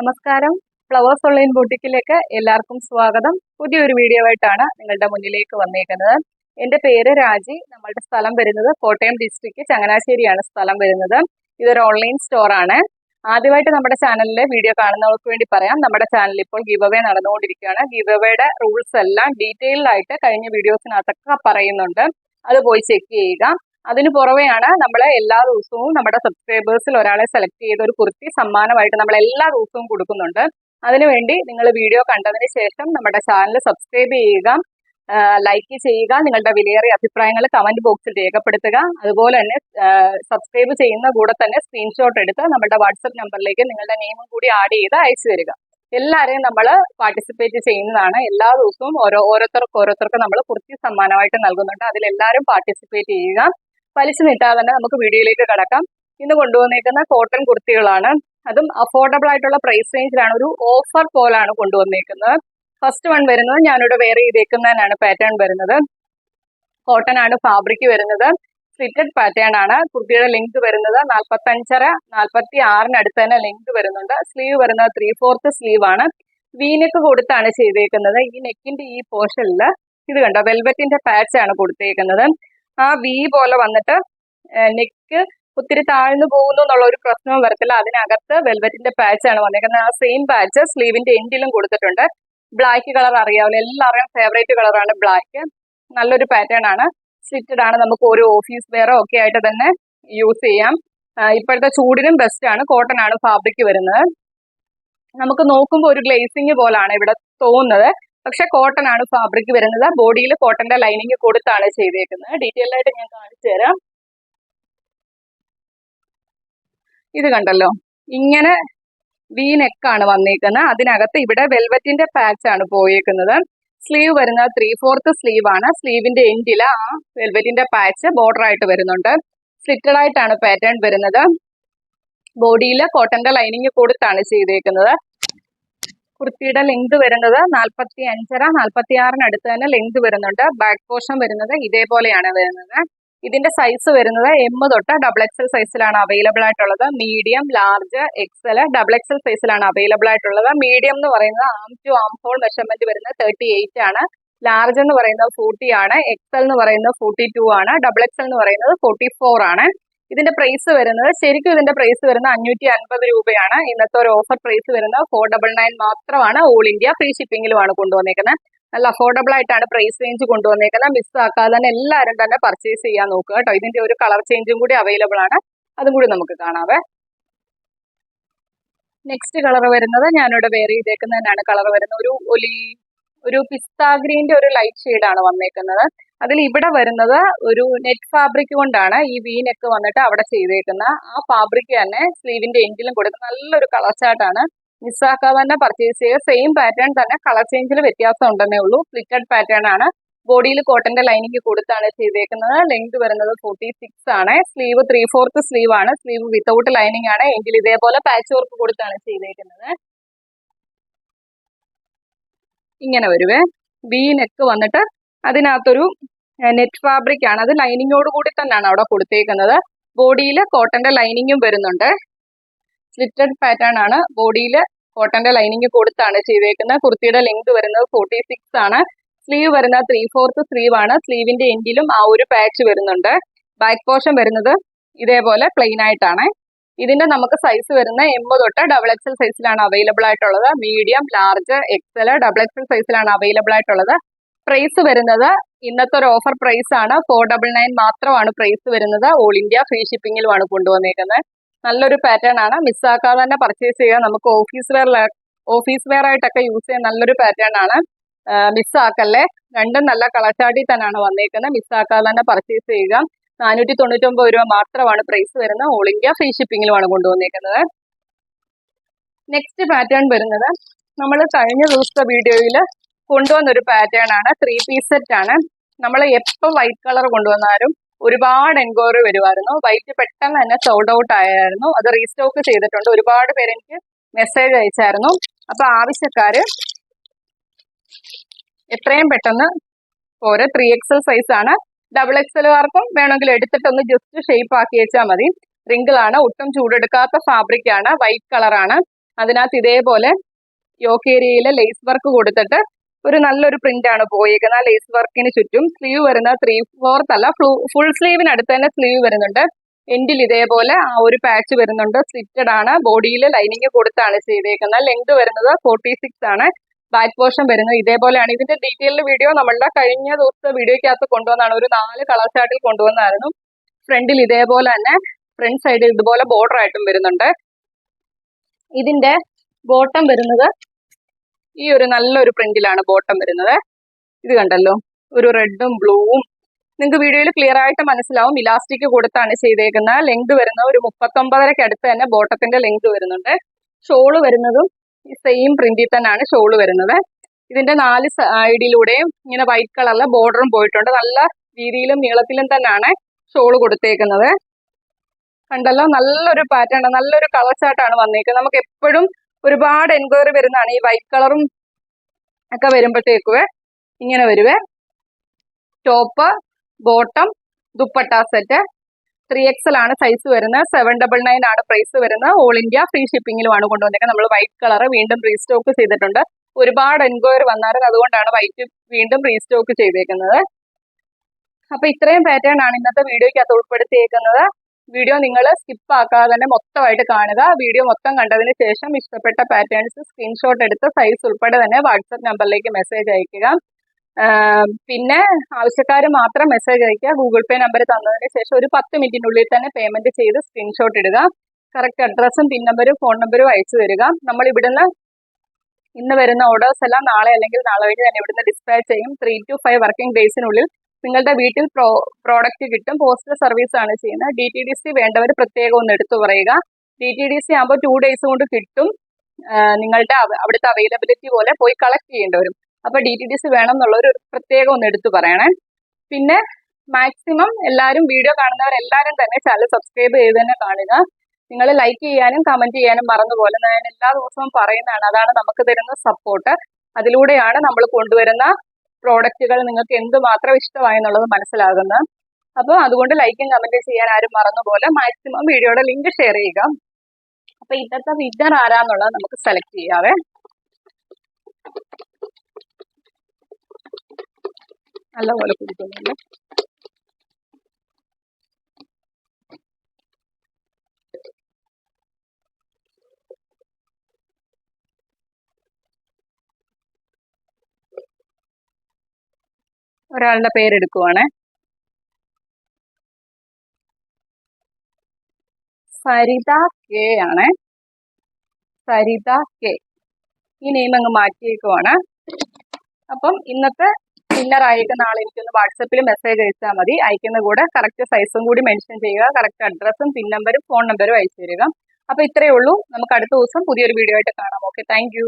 നമസ്കാരം. Flowers online ബൊട്ടിക്കിലേക്ക് എല്ലാവർക്കും സ്വാഗതം. പുതിയൊരു വീഡിയോ ആയിട്ടാണ് നിങ്ങളുടെ മുന്നിലേക്ക് വന്നേക്കുന്നത്. എന്റെ പേര് രാജി. നമ്മളുടെ സ്ഥലം വരുന്നത് കോട്ടയം ഡിസ്ട്രിക്ട് ചങ്ങനാശ്ശേരിയാണ് സ്ഥലം വരുന്നത്. ഇതൊരു ഓൺലൈൻ സ്റ്റോറാണ് ആദ്യമായിട്ട് നമ്മുടെ ചാനലിലെ വീഡിയോ കാണുന്നവർക്ക് വേണ്ടി പറയാം. നമ്മുടെ ചാനൽ ഇപ്പോൾ ഗിവ് അവേ നടന്നുകൊണ്ടിരിക്കുകയാണ്. ഗിവ് അവയുടെ റൂൾസ് എല്ലാം ഡീറ്റെയിൽഡ് ആയിട്ട് കഴിഞ്ഞ വീഡിയോസിനകത്തൊക്കെ പറയുന്നുണ്ട്. അത് പോയി ചെക്ക് ചെയ്യുക. അതിന് പുറമെയാണ് നമ്മൾ എല്ലാ ദിവസവും നമ്മുടെ സബ്സ്ക്രൈബേഴ്സിൽ ഒരാളെ സെലക്ട് ചെയ്ത് ഒരു കുർത്തി സമ്മാനമായിട്ട് നമ്മൾ എല്ലാ ദിവസവും കൊടുക്കുന്നുണ്ട്. അതിനുവേണ്ടി നിങ്ങൾ വീഡിയോ കണ്ടതിന് ശേഷം നമ്മുടെ ചാനൽ സബ്സ്ക്രൈബ് ചെയ്യുക ലൈക്ക് ചെയ്യുക നിങ്ങളുടെ വിലയേറിയ അഭിപ്രായങ്ങൾ കമന്റ് ബോക്സിൽ രേഖപ്പെടുത്തുക. അതുപോലെ തന്നെ സബ്സ്ക്രൈബ് ചെയ്യുന്ന കൂടെ തന്നെ സ്ക്രീൻഷോട്ട് എടുത്ത് നമ്മുടെ വാട്സപ്പ് നമ്പറിലേക്ക് നിങ്ങളുടെ നെയിമും കൂടി ആഡ് ചെയ്ത് അയച്ചു തരിക. എല്ലാവരെയും നമ്മൾ പാർട്ടിസിപ്പേറ്റ് ചെയ്യുന്നതാണ്. എല്ലാ ദിവസവും ഓരോ ഓരോരുത്തർക്ക് ഓരോരുത്തർക്ക് നമ്മൾ കുർത്തി സമ്മാനമായിട്ട് നൽകുന്നുണ്ട്. അതിൽ എല്ലാവരും പാർട്ടിസിപ്പേറ്റ് ചെയ്യുക. വലിച്ചു നീട്ടാതെ തന്നെ നമുക്ക് വീഡിയോയിലേക്ക് കടക്കാം. ഇന്ന് കൊണ്ടുവന്നേക്കുന്ന കോട്ടൺ കുർത്തികളാണ്. അതും അഫോർഡബിൾ ആയിട്ടുള്ള പ്രൈസ് റേഞ്ചിലാണ് ഒരു ഓഫർ പോലാണ് കൊണ്ടുവന്നേക്കുന്നത്. ഫസ്റ്റ് വൺ വരുന്നത് ഞാനിവിടെ വെയർ ചെയ്തേക്കുന്നതിനാണ് പാറ്റേൺ വരുന്നത്. കോട്ടൺ ആണ് ഫാബ്രിക് വരുന്നത്. സ്ലിറ്റഡ് പാറ്റേൺ ആണ്. കുർത്തിയുടെ ലെങ്ത് വരുന്നത് നാൽപ്പത്തഞ്ചര നാൽപ്പത്തി ആറിനടുത്ത് തന്നെ ലെങ്ത് വരുന്നുണ്ട്. സ്ലീവ് വരുന്നത് ത്രീ ഫോർത്ത് സ്ലീവ് ആണ്. വീനെക്ക് കൊടുത്താണ് ചെയ്തേക്കുന്നത്. ഈ നെക്കിന്റെ ഈ പോർഷനിൽ ഇത് കണ്ടോ? വെൽവെറ്റിന്റെ പാച്ച് ആണ് കൊടുത്തേക്കുന്നത്. ആ വി പോലെ വന്നിട്ട് നെക്ക് ഒത്തിരി താഴ്ന്നു പോകുന്നു എന്നുള്ള ഒരു പ്രശ്നവും വരത്തില്ല. അതിനകത്ത് വെൽവെറ്റിന്റെ പാച്ച് ആണ് വന്നേക്കുന്നത്. ആ സെയിം പാച്ച് സ്ലീവിന്റെ എൻഡിലും കൊടുത്തിട്ടുണ്ട്. ബ്ലാക്ക് കളർ അറിയാവില്ല. എല്ലാവരുടെയും ഫേവറേറ്റ് കളറാണ് ബ്ലാക്ക് നല്ലൊരു പാറ്റേൺ ആണ്. സ്റ്റിറ്റഡ് ആണ്. നമുക്ക് ഒരു ഓഫീസ് വെയറോ ഒക്കെ ആയിട്ട് തന്നെ യൂസ് ചെയ്യാം. ഇപ്പോഴത്തെ ചൂടിനും ബെസ്റ്റ് ആണ്. കോട്ടൺ ആണ് ഫാബ്രിക് വരുന്നത്. നമുക്ക് നോക്കുമ്പോൾ ഒരു ഗ്ലേസിങ് പോലാണ് ഇവിടെ തോന്നുന്നത്. പക്ഷെ കോട്ടൺ ആണ് ഫാബ്രിക് വരുന്നത്. ബോഡിയിൽ കോട്ടന്റെ ലൈനിങ് കൊടുത്താണ് ചെയ്തേക്കുന്നത്. ഡീറ്റെയിൽ ആയിട്ട് ഞാൻ കാണിച്ചു തരാം. ഇത് കണ്ടല്ലോ. ഇങ്ങനെ വി നെക്കാണ് വന്നേക്കുന്നത്. അതിനകത്ത് ഇവിടെ വെൽവെറ്റിന്റെ പാച്ച് ആണ് പോയേക്കുന്നത്. സ്ലീവ് വരുന്നത് ത്രീ ഫോർത്ത് സ്ലീവ് ആണ്. സ്ലീവിന്റെ എൻഡിൽ ആ വെൽവെറ്റിന്റെ പാച്ച് ബോർഡർ ആയിട്ട് വരുന്നുണ്ട്. സ്ലിറ്റഡ് ആയിട്ടാണ് പാറ്റേൺ വരുന്നത്. ബോഡിയിൽ കോട്ടന്റെ ലൈനിങ് കൊടുത്താണ് ചെയ്തേക്കുന്നത്. കുർത്തിയുടെ ലെങ്ത് വരുന്നത് നാൽപ്പത്തി അഞ്ചര നാൽപ്പത്തി ആറിനടുത്ത് തന്നെ ലെങ്ത് വരുന്നുണ്ട്. ബാക്ക് പോർഷൻ വരുന്നത് ഇതേപോലെയാണ് വരുന്നത്. ഇതിന്റെ സൈസ് വരുന്നത് എം തൊട്ട് ഡബിൾ എക്സൽ സൈസിലാണ് അവൈലബിൾ ആയിട്ടുള്ളത്. Medium large XL double XL സൈസിലാണ് അവൈലബിൾ ആയിട്ടുള്ളത്. മീഡിയം എന്ന് പറയുന്നത് arm to arm hole measurement വരുന്നത് തേർട്ടി എയ്റ്റ് ആണ്. ലാർജ് എന്ന് പറയുന്നത് ഫോർട്ടി ആണ്. എക്സൽ എന്ന് പറയുന്നത് ഫോർട്ടി ടു ആണ് ഡബിൾ എക്സൽ എന്ന് പറയുന്നത് ഫോർട്ടി ഫോർ ആണ്. ഇതിന്റെ പ്രൈസ് വരുന്നത് ശരിക്കും ഇതിന്റെ പ്രൈസ് വരുന്നത് അഞ്ഞൂറ്റി അൻപത് രൂപയാണ്. ഇന്നത്തെ ഒരു ഓഫർ പ്രൈസ് വരുന്നത് ഫോർ ഡബിൾ നയൻ മാത്രമാണ്. ഓൾ ഇന്ത്യ ഫ്രീ ഷിപ്പിംഗിലുമാണ് കൊണ്ടുവന്നേക്കുന്നത്. നല്ല അഫോർഡബിൾ ആയിട്ടാണ് പ്രൈസ് റേഞ്ച് കൊണ്ടുവന്നേക്കുന്നത്. മിസ് ആക്കാതെ തന്നെ എല്ലാവരും തന്നെ പർച്ചേസ് ചെയ്യാൻ നോക്കുക കേട്ടോ. ഇതിന്റെ ഒരു കളർ ചേഞ്ചും കൂടി അവൈലബിൾ ആണ്. അതും കൂടി നമുക്ക് കാണാവേ. നെക്സ്റ്റ് കളർ വരുന്നത് ഞാനിവിടെ വെയർ ചെയ്തേക്കുന്നതിനാണ് കളർ വരുന്നത്. ഒരു ഒലി ഒരു പിസ്താ ഗ്രീന്റെ ഒരു ലൈറ്റ് ഷെയ്ഡാണ് വന്നേക്കുന്നത്. അതിൽ ഇവിടെ വരുന്നത് ഒരു നെറ്റ് ഫാബ്രിക് കൊണ്ടാണ് ഈ വി നെക്ക് വന്നിട്ട് അവിടെ ചെയ്തേക്കുന്ന. ആ ഫാബ്രിക് തന്നെ സ്ലീവിന്റെ എൻഡിലും കൊടുക്കുന്ന നല്ലൊരു കളർ ചാർട്ടാണ് മിസ്സാക്കാതെ തന്നെ പർച്ചേസ് ചെയ്യുക സെയിം പാറ്റേൺ തന്നെ കളർ ചേഞ്ചിൽ വ്യത്യാസം ഉണ്ടെന്നേ ഉള്ളൂ. ഫ്ലിറ്റഡ് പാറ്റേൺ ആണ്. ബോഡിയിൽ കോട്ടന്റെ ലൈനിങ് കൊടുത്താണ് ചെയ്തേക്കുന്നത്. ലെങ്ത് വരുന്നത് ഫോർട്ടി സിക്സ് ആണ്. സ്ലീവ് ത്രീ ഫോർത്ത് സ്ലീവ് ആണ്. സ്ലീവ് വിത്തൗട്ട് ലൈനിങ് ആണ്. എങ്കിൽ ഇതേപോലെ പാച്ച് വർക്ക് കൊടുത്താണ് ചെയ്തേക്കുന്നത്. ഇങ്ങനെ വരുവേ. വി നെക്ക് വന്നിട്ട് അതിനകത്തൊരു നെറ്റ് ഫാബ്രിക് ആണ്. അത് ലൈനിങ്ങോട് കൂടി തന്നെയാണ് അവിടെ കൊടുത്തേക്കുന്നത്. ബോഡിയിൽ കോട്ടന്റെ ലൈനിങ്ങും വരുന്നുണ്ട്. സ്ലിറ്റഡ് പാറ്റേൺ ആണ്. ബോഡിയിൽ കോട്ടന്റെ ലൈനിങ് കൊടുത്താണ് ചെയ്തേക്കുന്നത്. കുർത്തിയുടെ ലെങ്ത് വരുന്നത് ഫോർട്ടി സിക്സ് ആണ്. സ്ലീവ് വരുന്നത് ത്രീ ഫോർത്ത് സ്ലീവ് ആണ് സ്ലീവിന്റെ എൻഡിലും ആ ഒരു പാച്ച് വരുന്നുണ്ട്. ബാക്ക് പോർഷൻ വരുന്നത് ഇതേപോലെ പ്ലെയിൻ ആയിട്ടാണ്. ഇതിന്റെ നമുക്ക് സൈസ് വരുന്ന എം തൊട്ട് ഡബിൾ എക്സൽ സൈസിലാണ് അവൈലബിൾ ആയിട്ടുള്ളത്. Medium large XL double XL സൈസിലാണ് അവൈലബിൾ ആയിട്ടുള്ളത്. പ്രൈസ് വരുന്നത് ഇന്നത്തെ ഒരു ഓഫർ പ്രൈസ് ആണ്. ഫോർ ഡബിൾ നയൻ മാത്രമാണ് പ്രൈസ് വരുന്നത്. ഓൾ ഇന്ത്യ ഫ്രീ ഷിപ്പിംഗിലുമാണ് കൊണ്ടുവന്നേക്കുന്നത്. നല്ലൊരു പാറ്റേൺ ആണ്. മിസ്സാക്കാതെ തന്നെ പർച്ചേസ് ചെയ്യുക. നമുക്ക് ഓഫീസ് വെയർ ഓഫീസ് വെയർ ആയിട്ടൊക്കെ യൂസ് ചെയ്യാൻ നല്ലൊരു പാറ്റേൺ ആണ്. മിസ്സാക്കല്ലേ രണ്ടും നല്ല കളച്ചാടി തന്നെയാണ് വന്നേക്കുന്നത്. മിസ്സാക്കാതെ തന്നെ പർച്ചേസ് ചെയ്യുക. നാനൂറ്റി തൊണ്ണൂറ്റൊമ്പത് രൂപ മാത്രമാണ് പ്രൈസ് വരുന്നത് ഓൾ ഇന്ത്യ ഫ്രീ ഷിപ്പിങ്ങിലുമാണ് കൊണ്ടുവന്നേക്കുന്നത്. നെക്സ്റ്റ് പാറ്റേൺ വരുന്നത് നമ്മൾ കഴിഞ്ഞ ദിവസത്തെ വീഡിയോയിൽ കൊണ്ടുവന്ന ഒരു പാറ്റേൺ ആണ് ത്രീ പീസ് സെറ്റ് ആണ്. നമ്മൾ എപ്പോൾ വൈറ്റ് കളർ കൊണ്ടുവന്നാലും ഒരുപാട് എൻക്വയറി വരുമായിരുന്നു വൈറ്റ് പെട്ടെന്ന് തന്നെ സോൾഡ് ഔട്ട് ആയായിരുന്നു. അത് റീസ്റ്റോക്ക് ചെയ്തിട്ടുണ്ട്. ഒരുപാട് പേര് എനിക്ക് മെസ്സേജ് അയച്ചായിരുന്നു. അപ്പൊ ആവശ്യക്കാര് എത്രയും പെട്ടെന്ന് ഓരോ ത്രീ എക്സൽ സൈസ് ആണ് ഡബിൾ എക്സലുകാർക്കും വേണമെങ്കിൽ എടുത്തിട്ട് ഒന്ന് ജസ്റ്റ് ഷേപ്പ് ആക്കി വെച്ചാൽ മതി. റിങ്കിൾ ആണ് ഒട്ടും ചൂടെടുക്കാത്ത ഫാബ്രിക് ആണ് വൈറ്റ് കളറാണ് അതിനകത്ത് ഇതേപോലെ യോക്ക് ഏരിയയിൽ ലേസ് വർക്ക് കൊടുത്തിട്ട് ഒരു നല്ലൊരു പ്രിന്റ് ആണ് പോയേക്കുന്നത്. ആ ലേസ് വർക്കിന് ചുറ്റും സ്ലീവ് വരുന്ന ത്രീ ഫോർത്ത് അല്ല ഫുൾ സ്ലീവിനടുത്ത് തന്നെ സ്ലീവ് വരുന്നുണ്ട്. എൻഡിൽ ഇതേപോലെ ആ ഒരു പാച്ച് വരുന്നുണ്ട്. സ്ലിറ്റഡ് ആണ്. ബോഡിയിൽ ലൈനിങ് കൊടുത്താണ് ചെയ്തേക്കുന്നത്. ലെങ്ത് വരുന്നത് ഫോർട്ടി സിക്സ് ആണ്. ബാക്ക് പോർഷൻ വരുന്നത് ഇതേപോലെയാണ് ഇതിന്റെ ഡീറ്റെയിൽഡ് വീഡിയോ നമ്മളുടെ കഴിഞ്ഞ ദിവസത്തെ വീഡിയോയ്ക്കകത്ത് കൊണ്ടുവന്നാണ്. ഒരു നാല് കളർ ചാർട്ടിൽ കൊണ്ടുവന്നായിരുന്നു. ഫ്രണ്ടിൽ ഇതേപോലെ തന്നെ ഫ്രണ്ട് സൈഡിൽ ഇതുപോലെ ബോർഡർ ആയിട്ടും വരുന്നുണ്ട്. ഇതിന്റെ ബോട്ടം വരുന്നത് ഈ ഒരു നല്ലൊരു പ്രിന്റിലാണ് ബോട്ടം വരുന്നത്. ഇത് കണ്ടല്ലോ. ഒരു റെഡും ബ്ലൂവും നിങ്ങൾക്ക് വീഡിയോയിൽ ക്ലിയർ ആയിട്ട് മനസ്സിലാവും. ഇലാസ്റ്റിക് കൊടുത്താണ് ചെയ്തേക്കുന്നത്. ലെങ്ത് വരുന്നത് ഒരു മുപ്പത്തൊമ്പതരക്ക് അടുത്ത് തന്നെ ബോട്ടത്തിന്റെ ലെങ്ത് വരുന്നുണ്ട്. ഷോൾ വരുന്നതും ഈ സെയിം പ്രിന്റിൽ തന്നെയാണ് ഷോൾ വരുന്നത്. ഇതിന്റെ നാല് സൈഡിലൂടെയും ഇങ്ങനെ വൈറ്റ് കളറിലെ ബോർഡറും പോയിട്ടുണ്ട്. നല്ല രീതിയിലും നീളത്തിലും തന്നെയാണ് ഷോൾ കൊടുത്തേക്കുന്നത്. കണ്ടല്ലോ? നല്ലൊരു പാറ്റേൺ നല്ലൊരു കളർ ചാർട്ടാണ് വന്നേക്കുന്നത്. നമുക്ക് എപ്പോഴും ഒരുപാട് എൻക്വയറി വരുന്നതാണ്. ഈ വൈറ്റ് കളറും ഒക്കെ വരുമ്പോഴത്തേക്കുവേ ഇങ്ങനെ വരുവേ. Top bottom dupatta set three XL ആണ് സൈസ് വരുന്നത്. സെവൻ ഡബിൾ നയൻ ആണ് പ്രൈസ് വരുന്നത്. ഓൾ ഇന്ത്യ ഫ്രീ ഷിപ്പിംഗിലുമാണ് കൊണ്ടുവന്നേക്കുന്നത്. നമ്മൾ വൈറ്റ് കളർ വീണ്ടും റീസ്റ്റോക്ക് ചെയ്തിട്ടുണ്ട്. ഒരുപാട് എൻക്വയറി വന്നാലും അതുകൊണ്ടാണ് വൈറ്റ് വീണ്ടും റീസ്റ്റോക്ക് ചെയ്തേക്കുന്നത്. അപ്പൊ ഇത്രയും പാറ്റേൺ ആണ് ഇന്നത്തെ വീഡിയോയ്ക്കകത്ത് ഉൾപ്പെടുത്തിയേക്കുന്നത്. വീഡിയോ നിങ്ങൾ സ്കിപ്പ് ആക്കാതെ തന്നെ മൊത്തമായിട്ട് കാണുക. വീഡിയോ മൊത്തം കണ്ടതിന് ശേഷം ഇഷ്ടപ്പെട്ട പാറ്റേൺസ് സ്ക്രീൻഷോട്ട് എടുത്ത് സൈസ് ഉൾപ്പെടെ തന്നെ വാട്സപ്പ് നമ്പറിലേക്ക് മെസ്സേജ് അയക്കുക പിന്നെ ആവശ്യക്കാർ മാത്രം മെസ്സേജ് അയക്കുക. ഗൂഗിൾ പേ നമ്പർ തന്നതിന് ശേഷം ഒരു പത്ത് മിനിറ്റിനുള്ളിൽ തന്നെ പേയ്മെന്റ് ചെയ്ത് സ്ക്രീൻഷോട്ട് ഇടുക. കറക്റ്റ് അഡ്രസ്സും പിൻ നമ്പരും ഫോൺ നമ്പരും അയച്ചു തരിക. നമ്മൾ ഇവിടുന്ന് ഇന്ന് വരുന്ന ഓർഡേഴ്സ് എല്ലാം നാളെ അല്ലെങ്കിൽ നാളെ കഴിഞ്ഞ് തന്നെ ഇവിടുന്ന് ഡിസ്പാച്ച് ചെയ്യും. ത്രീ ടു ഫൈവ് വർക്കിംഗ് ഡേയ്സിനുള്ളിൽ നിങ്ങളുടെ വീട്ടിൽ പ്രോ പ്രോഡക്റ്റ് കിട്ടും. പോസ്റ്റൽ സർവീസ് ആണ് ചെയ്യുന്നത്. ഡി ടി ഡി സി വേണ്ടവർ പ്രത്യേകം ഒന്ന് എടുത്തു പറയുക. ഡി ടി ഡി സി ആകുമ്പോൾ ടു ഡേയ്സ് കൊണ്ട് കിട്ടും. നിങ്ങളുടെ അവ- അവിടുത്തെ അവൈലബിലിറ്റി പോലെ പോയി കളക്ട് ചെയ്യേണ്ടി വരും അപ്പൊ ഡി ടി ഡി സി വേണം എന്നുള്ളൊരു പ്രത്യേകം ഒന്ന് എടുത്തു പറയണേ. പിന്നെ മാക്സിമം എല്ലാവരും വീഡിയോ കാണുന്നവർ എല്ലാവരും തന്നെ ചാനൽ സബ്സ്ക്രൈബ് ചെയ്ത് തന്നെ കാണുക. നിങ്ങൾ ലൈക്ക് ചെയ്യാനും കമന്റ് ചെയ്യാനും മറന്നുപോലെ ഞാൻ എല്ലാ ദിവസവും പറയുന്നതാണ്. അതാണ് നമുക്ക് തരുന്ന സപ്പോർട്ട് അതിലൂടെയാണ് നമ്മൾ കൊണ്ടുവരുന്ന പ്രോഡക്റ്റുകൾ നിങ്ങൾക്ക് എന്തുമാത്രം ഇഷ്ടമായി എന്നുള്ളത് മനസ്സിലാകുന്നത്. അപ്പോൾ അതുകൊണ്ട് ലൈക്കും കമന്റ് ചെയ്യാൻ ആരും മറന്നുപോലെ മാക്സിമം വീഡിയോയുടെ ലിങ്ക് ഷെയർ ചെയ്യുക. അപ്പൊ ഇന്നത്തെ വിന്നർ ആരാന്നുള്ളത് നമുക്ക് സെലക്ട് ചെയ്യാവേ. നല്ലപോലെ കുടിക്കുന്നുണ്ട് ഒരാളുടെ പേരെടുക്കുവാണേ. സരിത കെ ആണ്. സരിത കെ ഈ നെയിം അങ്ങ് മാറ്റിയേക്കുവാണ്. അപ്പം ഇന്നത്തെ വിന്നർ അയക്കുന്ന ആൾ എനിക്കൊന്ന് വാട്സപ്പിൽ മെസ്സേജ് അയച്ചാൽ മതി. അയക്കുന്ന കൂടെ കറക്റ്റ് സൈസും കൂടി മെൻഷൻ ചെയ്യുക. കറക്റ്റ് അഡ്രസ്സും പിൻ നമ്പറും ഫോൺ നമ്പറും അയച്ചു തരിക. അപ്പൊ ഇത്രയേ ഉള്ളൂ. നമുക്ക് അടുത്ത ദിവസം പുതിയൊരു വീഡിയോ ആയിട്ട് കാണാം. Okay thank